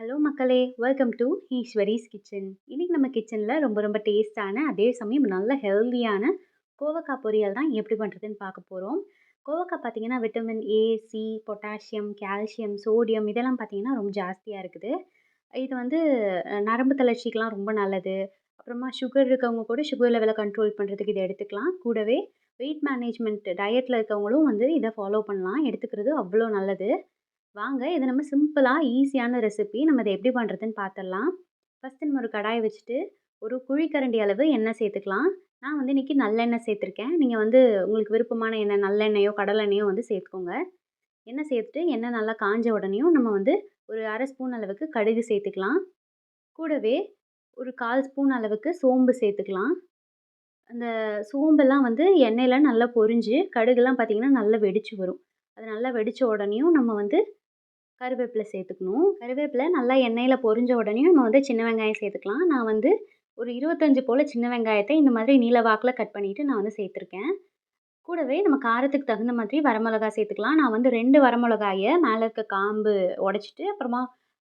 Hello மக்களே welcome to ஈஸ்வரிஸ் kitchen இன்றைக்கி நம்ம கிச்சனில் ரொம்ப ரொம்ப டேஸ்ட்டான அதே சமயம் நல்ல ஹெல்தியான கோவக்காய் பொரியல் தான் எப்படி பண்ணுறதுன்னு பார்க்க போகிறோம் கோவக்காய் பார்த்திங்கன்னா vitamin A C potassium calcium sodium இதெல்லாம் பார்த்திங்கன்னா ரொம்ப ஜாஸ்தியாக இருக்குது. இது வந்து நரம்பு தளர்ச்சிக்கெலாம் ரொம்ப நல்லது. அப்புறமா சுகர் இருக்கவங்க கூட சுகர் லெவலை கண்ட்ரோல் பண்ணுறதுக்கு இதை எடுத்துக்கலாம். கூடவே வெயிட் மேனேஜ்மெண்ட் டயட்டில் இருக்கவங்களும் வந்து இதை ஃபாலோ பண்ணலாம். எடுத்துக்கிறது அவ்வளோ நல்லது. வாங்க இது நம்ம சிம்பிளாக ஈஸியான ரெசிபி நம்ம இதை எப்படி பண்ணுறதுன்னு பார்த்துடலாம் ஃபஸ்ட்டு நம்ம ஒரு கடாயை வச்சுட்டு ஒரு குழிக்கரண்டி அளவு எண்ணெய் சேர்த்துக்கலாம். நான் வந்து இன்றைக்கி நல்லெண்ணெய் சேர்த்துருக்கேன். நீங்கள் வந்து உங்களுக்கு விருப்பமான எண்ணெய் நல்லெண்ணெயோ கடலெண்ணெயோ வந்து சேர்த்துக்கோங்க. எண்ணெய் சேர்த்துட்டு எண்ணெய் நல்லா காஞ்ச உடனேயும் நம்ம வந்து ஒரு அரை ஸ்பூன் அளவுக்கு கடுகு சேர்த்துக்கலாம். கூடவே ஒரு கால் ஸ்பூன் அளவுக்கு சோம்பு சேர்த்துக்கலாம். அந்த சோம்பெல்லாம் வந்து எண்ணெயில் நல்லா பொரிஞ்சு கடுகுலாம் பார்த்திங்கன்னா நல்லா வெடித்து வரும். அது நல்லா வெடித்த உடனேயும் நம்ம வந்து கருவேப்பிலை சேர்த்துக்கணும். கருவேப்பிலை நல்லா எண்ணெயில் பொரிஞ்ச உடனே நம்ம வந்து சின்ன வெங்காயம் சேர்த்துக்கலாம். நான் வந்து ஒரு இருபத்தஞ்சி போல் சின்ன வெங்காயத்தை இந்த மாதிரி நீல வாக்கில் கட் பண்ணிவிட்டு நான் வந்து சேர்த்துருக்கேன். கூடவே நம்ம காரத்துக்கு தகுந்த மாதிரி வரமிளகா சேர்த்துக்கலாம். நான் வந்து ரெண்டு வரமிளகாயை மேலே இருக்க காம்பு உடச்சிட்டு அப்புறமா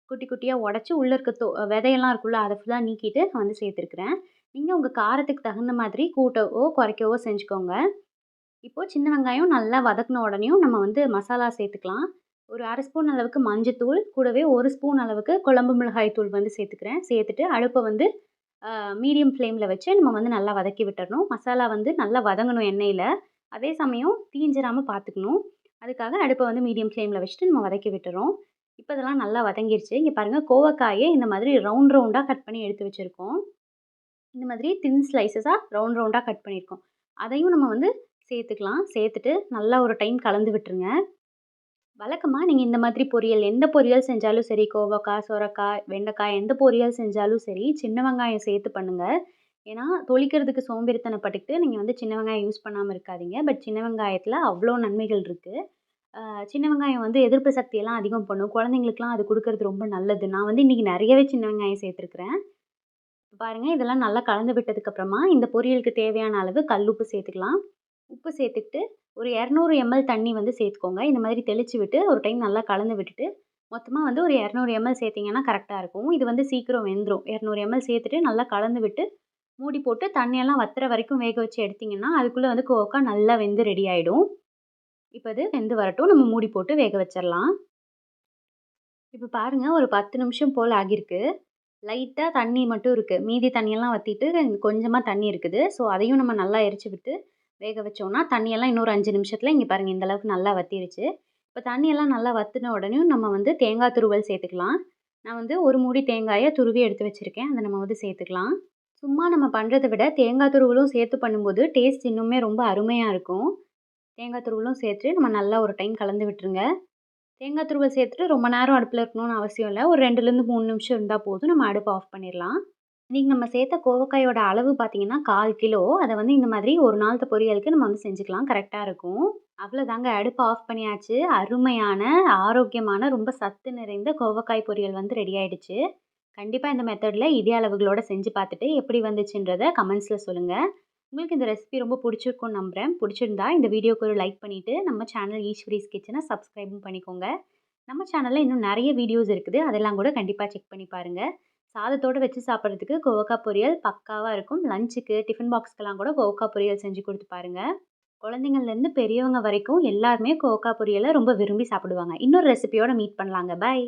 குட்டி குட்டியாக உடச்சி உள்ளே இருக்க தோ விதையெல்லாம் இருக்குல்ல அதை ஃபுல்லாக நீக்கிட்டு நான் வந்து சேர்த்துருக்குறேன். நீங்கள் உங்கள் காரத்துக்கு தகுந்த மாதிரி கூட்டவோ குறைக்கவோ செஞ்சுக்கோங்க. இப்போது சின்ன வெங்காயம் நல்லா வதக்கின உடனேயும் நம்ம வந்து மசாலா சேர்த்துக்கலாம். ஒரு அரை ஸ்பூன் அளவுக்கு மஞ்சத்தூள் கூடவே ஒரு ஸ்பூன் அளவுக்கு குழம்பு மிளகாய் தூள் வந்து சேர்த்துக்கிறேன். சேர்த்துட்டு அடுப்பை வந்து மீடியம் ஃப்ளேமில் வச்சு நம்ம வந்து நல்லா வதக்கி விட்டுறணும். மசாலா வந்து நல்லா வதங்கணும் எண்ணெயில். அதே சமயம் தீஞ்சிராமல் பார்த்துக்கணும். அதுக்காக அடுப்பை வந்து மீடியம் ஃப்ளேமில் வச்சுட்டு நம்ம வதக்கி விட்டுறோம். இப்போ இதெல்லாம் நல்லா வதங்கிருச்சு. இங்கே பாருங்கள் கோவக்காயை இந்த மாதிரி ரவுண்ட் ரவுண்டாக கட் பண்ணி எடுத்து வச்சுருக்கோம். இந்த மாதிரி தின் ஸ்லைசஸாக ரவுண்ட் ரவுண்டாக கட் பண்ணியிருக்கோம் அதையும் நம்ம வந்து சேர்த்துக்கலாம். சேர்த்துட்டு நல்லா ஒரு டைம் கலந்து விட்டுருங்க. வழக்கமாக நீங்கள் இந்த மாதிரி பொரியல் எந்த பொரியல் செஞ்சாலும் சரி கோவக்காய் சுரக்காய் வெண்டைக்காய் எந்த பொரியல் செஞ்சாலும் சரி சின்ன வெங்காயம் சேர்த்து பண்ணுங்கள் ஏன்னா தொளிக்கிறதுக்கு சோம்பேறித்தனப்பட்டுக்கிட்டு நீங்கள் வந்து சின்ன வெங்காயம் யூஸ் பண்ணாமல் இருக்காதீங்க. பட் சின்ன வெங்காயத்தில் அவ்வளோ நன்மைகள் இருக்குது சின்ன வெங்காயம் வந்து எதிர்ப்பு சக்தியெல்லாம் அதிகம் பண்ணும். குழந்தைங்களுக்குலாம் அது கொடுக்கறது ரொம்ப நல்லது. நான் வந்து இன்றைக்கி நிறையவே சின்ன வெங்காயம் சேர்த்துருக்குறேன். பாருங்கள் இதெல்லாம் நல்லா கலந்து விட்டதுக்கப்புறமா இந்த பொரியலுக்கு தேவையான அளவு கல் உப்பு சேர்த்துக்கலாம். உப்பு சேர்த்துக்கிட்டு ஒரு இரநூறு எம்எல் தண்ணி வந்து சேர்த்துக்கோங்க. இந்த மாதிரி தெளித்து விட்டு ஒரு டைம் நல்லா கலந்து விட்டுட்டு மொத்தமாக வந்து ஒரு இரநூறு எம்எல் சேர்த்திங்கன்னா கரெக்டாக இருக்கும். இது வந்து சீக்கிரம் வெந்துடும் இரநூறு எம்எல் சேர்த்துட்டு நல்லா கலந்து விட்டு மூடி போட்டு தண்ணியெல்லாம் வத்துற வரைக்கும் வேக வச்சு எடுத்திங்கன்னா அதுக்குள்ளே வந்து கோவக்காய் நல்லா வெந்து ரெடி ஆகிடும் இப்போ இது வெந்து வரட்டும். நம்ம மூடி போட்டு வேக வச்சிடலாம் இப்போ பாருங்கள் ஒரு பத்து நிமிஷம் போல் ஆகியிருக்கு. லைட்டாக தண்ணி மட்டும் இருக்குது மீதி தண்ணியெல்லாம் வற்றிட்டு கொஞ்சமாக தண்ணி இருக்குது. ஸோ அதையும் நம்ம நல்லா எரிச்சு விட்டு வேக வச்சோன்னா தண்ணியெல்லாம் இன்னொரு அஞ்சு நிமிஷத்தில் இங்கே பாருங்கள் இந்த அளவுக்கு நல்லா வற்றிருச்சு இப்போ தண்ணியெல்லாம் நல்லா வத்தின உடனேயும் நம்ம வந்து தேங்காய் துருவல் சேர்த்துக்கலாம். நான் வந்து ஒரு மூடி தேங்காயை துருவி எடுத்து வச்சுருக்கேன். அதை நம்ம வந்து சேர்த்துக்கலாம். சும்மா நம்ம பண்ணுறதை விட தேங்காய் துருவலும் சேர்த்து பண்ணும்போது டேஸ்ட் இன்னுமே ரொம்ப அருமையாக இருக்கும். தேங்காய் துருவலும் சேர்த்து நம்ம நல்லா ஒரு டைம் கலந்து விட்டுருங்க. தேங்காய் துருவல் சேர்த்துட்டு ரொம்ப நேரம் அடுப்பில் இருக்கணும்னு அவசியம் இல்லை. ஒரு ரெண்டுலேருந்து மூணு நிமிஷம் இருந்தால் போதும். நம்ம அடுப்பு ஆஃப் பண்ணிடலாம். இன்றைக்கி நம்ம சேர்த்த கோவக்காயோட அளவு பார்த்திங்கன்னா கால் கிலோ. அதை வந்து இந்த மாதிரி ஒரு நாள் பொரியலுக்கு நம்ம வந்து செஞ்சுக்கலாம். கரெக்டாக இருக்கும். அவ்வளோதாங்க. அடுப்பு ஆஃப் பண்ணியாச்சு. அருமையான ஆரோக்கியமான ரொம்ப சத்து நிறைந்த கோவக்காய் பொரியல் வந்து ரெடி ஆகிடுச்சு கண்டிப்பாக இந்த மெத்தடில் இதே அளவுகளோடு செஞ்சு பார்த்துட்டு எப்படி வந்துச்சுன்றதை கமெண்ட்ஸில் சொல்லுங்கள் உங்களுக்கு இந்த ரெசிபி ரொம்ப பிடிச்சிருக்கும்னு நம்புகிறேன் பிடிச்சிருந்தா இந்த வீடியோக்கு ஒரு லைக் பண்ணிவிட்டு நம்ம சேனல் ஈஸ்வரிஸ் கிச்சனை சப்ஸ்கிரைபும் பண்ணிக்கோங்க. நம்ம சேனலில் இன்னும் நிறைய வீடியோஸ் இருக்குது. அதெல்லாம் கூட கண்டிப்பாக செக் பண்ணி பாருங்கள் சாதத்தோடு வச்சு சாப்பிட்றதுக்கு கோவக்காய் பொரியல் பக்காவாக இருக்கும். லஞ்சுக்கு டிஃபன் பாக்ஸ்க்கெல்லாம் கூட கோவக்காய் பொரியல் செஞ்சு கொடுத்து பாருங்கள் குழந்தைங்கள்லேருந்து பெரியவங்க வரைக்கும் எல்லாருமே கோவக்காய் பொரியலை ரொம்ப விரும்பி சாப்பிடுவாங்க. இன்னொரு ரெசிபியோட மீட் பண்ணலாங்க. பாய்